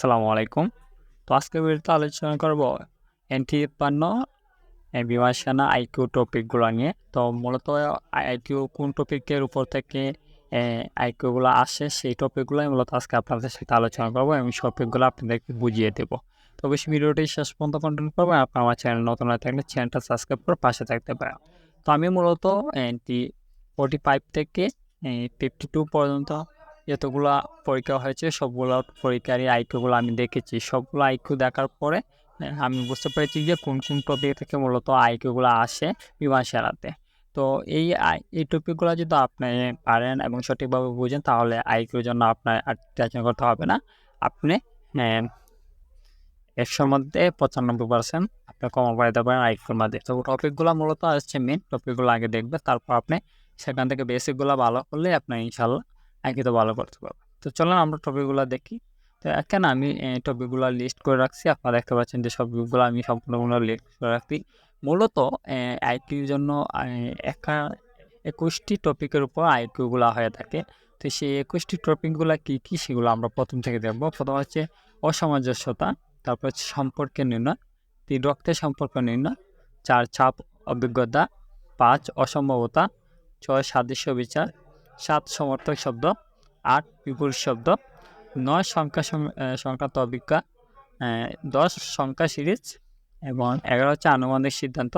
আসসালামু আলাইকুম। তো আজকে ভিডিওতে আলোচনা করব এনটি পান্ন বিমান সেনা আইকিউ টপিকগুলো নিয়ে। তো মূলত আইকিউ কোন টপিকের উপর থেকে আইকিউগুলো আসে সেই টপিকগুলোই মূলত আজকে আপনাদের সাথে আলোচনা করব এবং টপিকগুলো আপনাদেরকে বুঝিয়ে দেবো। তো বেশি ভিডিওটি শেষ পর্যন্ত কন্টিনিউ করব আপনার আমার চ্যানেল নতুন হয়ে থাকলে চ্যানেলটা সাবস্ক্রাইব করে পাশে থাকতে পারেন। তো আমি মূলত এনটি ফোর্টি ফাইভ থেকে ফিফটি টু পর্যন্ত যতগুলা পরীক্ষা হয়েছে, সবগুলো পরীক্ষারই আইকিউগুলো আমি দেখেছি। সবগুলো আইকিউ দেখার পরে আমি বুঝতে পেরেছি যে কোন কোন টপিক থেকে মূলত আইকিউগুলো আসে বিমান সেরাতে তো এই এই টপিকগুলো যদি আপনি পারেন এবং সঠিকভাবে বুঝেন, তাহলে আইকিউর জন্য আপনার আর টেনশন করতে হবে না। আপনি একশোর মধ্যে পঁচানব্বই পার্সেন্ট আপনি কমন পাইতে পারেন আইকিউর মধ্যে। তো টপিকগুলো মূলত আসছে মেন টপিকগুলো আগে দেখবে তারপর আপনি সেখান থেকে বেসিকগুলো ভালো করলে আপনি ইনশাল্লাহ একই তো ভালো করতে পারব। তো চলুন আমরা টপিকগুলো দেখি। তো কেন আমি টপিকগুলো লিস্ট করে রাখছি? আপনারা দেখতে পাচ্ছেন যে সবগুলো আমি সম্পূর্ণগুলো লিস্ট করে রাখছি। মূলত আইকিউর জন্য একা একুশটি টপিকের উপর আইকিউগুলো হয়ে থাকে। তো সেই একুশটি টপিকগুলো কী কী সেগুলো আমরা প্রথম থেকে দেখব। প্রথম হচ্ছে অসামঞ্জস্যতা, তারপর হচ্ছে সম্পর্কের নির্ণয়, তিন রক্তের সম্পর্ক নির্ণয়, চার চাপ অভিজ্ঞতা, পাঁচ অসম্ভবতা, ছয় সাদৃশ্য বিচার সাত সমর্থক শব্দ, আট বিপুল শব্দ, নয় সংখ্যা সংক্রান্ত অভিজ্ঞা দশ সংখ্যা সিরিজ এবং এগারো হচ্ছে আনুমানিক সিদ্ধান্ত,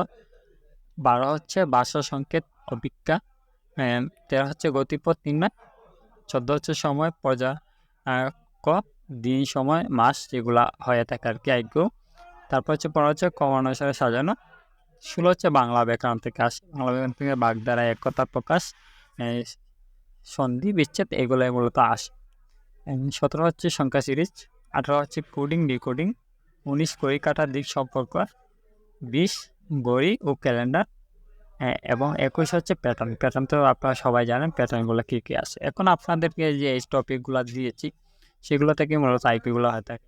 বারো হচ্ছে ভাষা সংকেত অভিজ্ঞা তেরো হচ্ছে গতিপথ নির্ণয়, চোদ্দ হচ্ছে সময় পর্যা ক দিন, সময়, মাস যেগুলা হয়ে থাকে আর কি আইকিউ তারপর হচ্ছে পনেরো হচ্ছে ক্রমানুসারে সাজানো ষোলো হচ্ছে বাংলা ব্যাকরণ থেকে আসে। বাংলা ব্যাকরণ থেকে বাগধারা একতা প্রকাশ সন্ধি, বিচ্ছেদ, এগুলোই মূলত আসে। সতেরো হচ্ছে সংখ্যা সিরিজ, আঠারো হচ্ছে কোডিং ডিকোডিং উনিশ কড়ি কাটার দিক সম্পর্ক, বিশ গড়ি ও ক্যালেন্ডার এবং একুশ হচ্ছে প্যাটার্ন প্যাটার্ন তো আপনারা সবাই জানেন প্যাটার্নগুলো কী কী আছে। এখন আপনাদেরকে যে এই টপিকগুলো দিয়েছি, সেগুলো থেকে মূলত আইপিগুলো হয়ে থাকে।